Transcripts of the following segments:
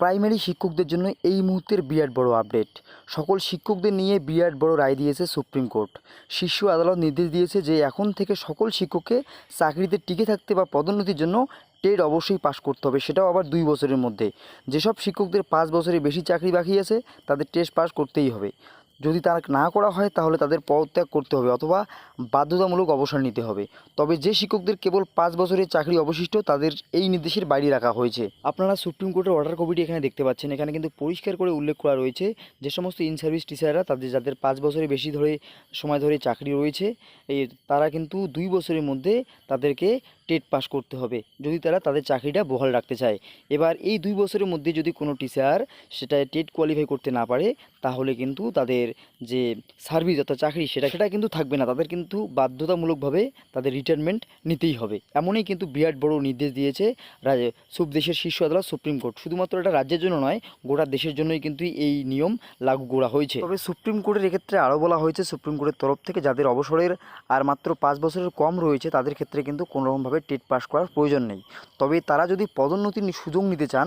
Primary শিক্ষকদের জন্য এই মুহূর্তের বিরাট বড় আপডেট। সকল শিক্ষকদের নিয়ে বিরাট বড় রায় দিয়েছে সুপ্রিম কোর্ট। শীর্ষ আদালত নির্দেশ দিয়েছে যে এখন থেকে সকল শিক্ষককে চাকরিতে টিকে থাকতে বা পদোন্নতির জন্য টেট অবশ্যই পাশ করতে হবে, সেটাও আবার দুই বছরের মধ্যে। যেসব শিক্ষকদের পাঁচ বছরের বেশি চাকরি বাকি আছে, তাদের টেস্ট পাশ করতেই হবে। যদি তা না করা হয়, তাহলে তাদের পদত্যাগ করতে হবে অথবা বাধ্যতামূলক অবসর নিতে হবে। তবে যে শিক্ষকদের কেবল পাঁচ বছরের চাকরি অবশিষ্ট, তাদের এই নির্দেশের বাইরে রাখা হয়েছে। আপনারা সুপ্রিম কোর্টের অর্ডার কপিটি এখানে দেখতে পাচ্ছেন। এখানে কিন্তু পরিষ্কার করে উল্লেখ করা রয়েছে যে সমস্ত ইন সার্ভিস টিচাররা তাদের যাদের পাঁচ বছরের বেশি ধরে, সময় ধরে চাকরি রয়েছে তারা কিন্তু দুই বছরের মধ্যে তাদেরকে টেট পাস করতে হবে, যদি তারা তাদের চাকরিটা বহাল রাখতে চায়। এবার এই দুই বছরের মধ্যে যদি কোনো টিচার সেটা টেট কোয়ালিফাই করতে না পারে, তাহলে কিন্তু তাদের যে সার্ভিস অর্থাৎ চাকরি, সেটা সেটা কিন্তু থাকবে না। তাদের কিন্তু বাধ্যতামূলকভাবে তাদের রিটায়ারমেন্ট নিতেই হবে। এমনই কিন্তু বিরাট বড় নির্দেশ দিয়েছে সব দেশের শীর্ষ আদালত, সুপ্রিম কোর্ট। শুধুমাত্র এটা রাজ্যের জন্য নয়, গোটা দেশের জন্যই কিন্তু এই নিয়ম লাগু করা হয়েছে। তবে সুপ্রিম কোর্টের এক্ষেত্রে আরও বলা হয়েছে, সুপ্রিম কোর্টের তরফ থেকে যাদের অবসরের আর মাত্র পাঁচ বছরের কম রয়েছে, তাদের ক্ষেত্রে কিন্তু কোনোরকমভাবে টেট পাস করার প্রয়োজন নেই। তবে তারা যদি পদোন্নতির সুযোগ নিতে চান,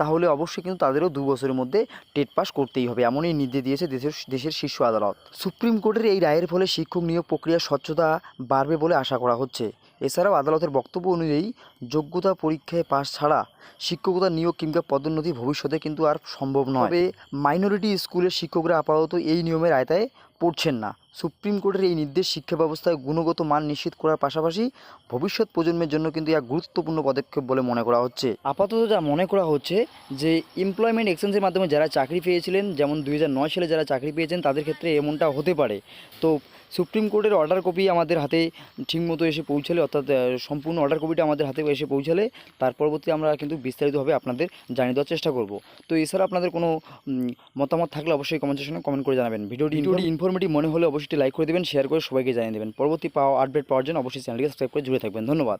তাহলে অবশ্যই কিন্তু তাদেরও দু বছরের মধ্যে টেট পাস করতেই হবে, এমনই নির্দেশ দিয়েছে দেশের দেশের শীর্ষ আদালত। সুপ্রিম কোর্টের এই রায়ের ফলে শিক্ষক নিয়োগ প্রক্রিয়ার স্বচ্ছতা বাড়বে বলে আশা করা হচ্ছে। এছাড়াও আদালতের বক্তব্য অনুযায়ী, যোগ্যতা পরীক্ষায় পাশ ছাড়া শিক্ষকতা নিয়োগ কিংবা পদোন্নতি ভবিষ্যতে কিন্তু আর সম্ভব নয়। তবে মাইনরিটি স্কুলের শিক্ষকরা আপাতত এই নিয়মের আয়তায় পড়ছেন না। সুপ্রিম কোর্টের এই নির্দেশ শিক্ষা ব্যবস্থায় গুণগত মান নিশ্চিত করার পাশাপাশি ভবিষ্যৎ প্রজন্মের জন্য কিন্তু এক গুরুত্বপূর্ণ পদক্ষেপ বলে মনে করা হচ্ছে। আপাতত যা মনে করা হচ্ছে যে এমপ্লয়মেন্ট এক্সচেঞ্জের মাধ্যমে যারা চাকরি পেয়েছিলেন যেমন দুই হাজার নয় সালে যারা চাকরি পেয়েছেন তাদের ক্ষেত্রে এমনটা হতে পারে। তো সুপ্রিম কোর্টের অর্ডার কপি আমাদের হাতে ঠিকমতো এসে পৌঁছালে অর্থাৎ সম্পূর্ণ অর্ডার কপিটা আমাদের হাতে এসে পৌঁছালে তার পরবর্তী আমরা কিন্তু বিস্তারিতভাবে আপনাদের জানিয়ে দেওয়ার চেষ্টা করব। তো এছাড়া আপনাদের কোনো মতামত থাকলে অবশ্যই কমেন্ট সেকশনে কমেন্ট করে জানাবেন। ভিডিওটি ভিডিওটি ইনফরমেটিভ মনে হলে অবশ্যই লাইক করে দেবেন শেয়ার করে সবাইকে জানিয়ে দেবেন। পরবর্তী পাওয়া আপডেট পাওয়ার জন্য অবশ্যই চ্যানেলকে সাবস্ক্রাইব করে জুড়ে থাকবেন। ধন্যবাদ।